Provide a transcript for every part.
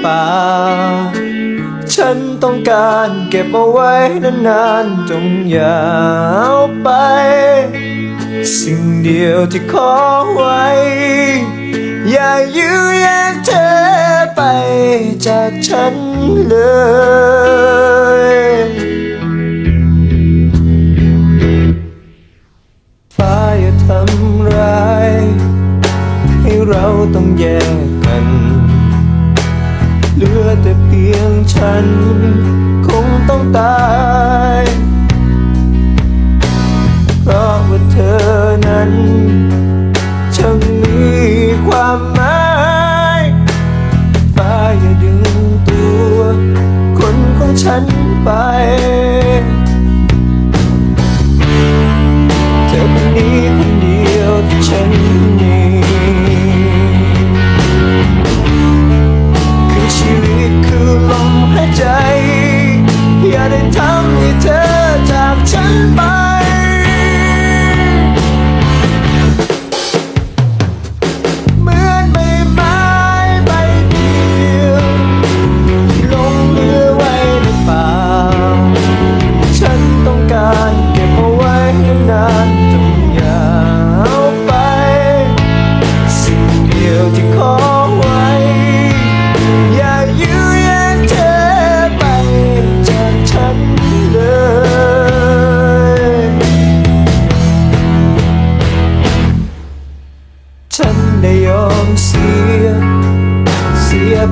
เปล่า ฉันต้องการเก็บเอาไว้นานๆจงยาวไป สิ่งเดียวที่ขอไว้ อย่ายื้อแย่งเธอไปจากฉันเลยฟ้าอย่าทำร้าย ให้เราต้องแย่ง คงต้องตาย เพราะว่าเธอนั้นช่างมีความหมายฝ้าอย่าดึงตัว คนของฉันไป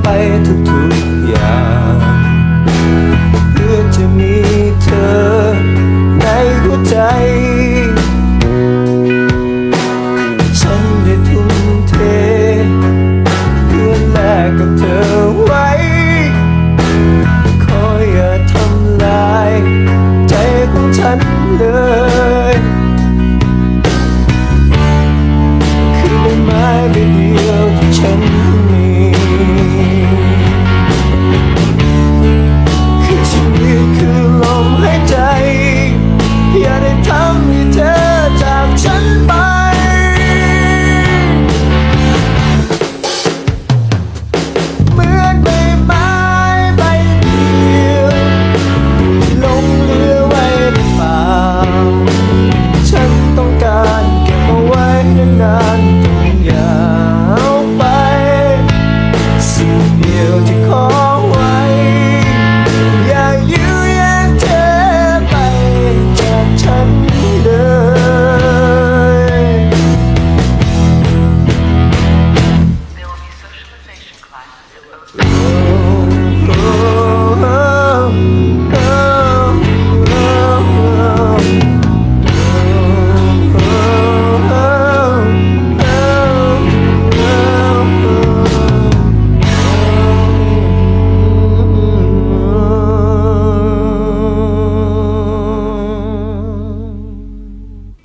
ไปทุกๆอย่าง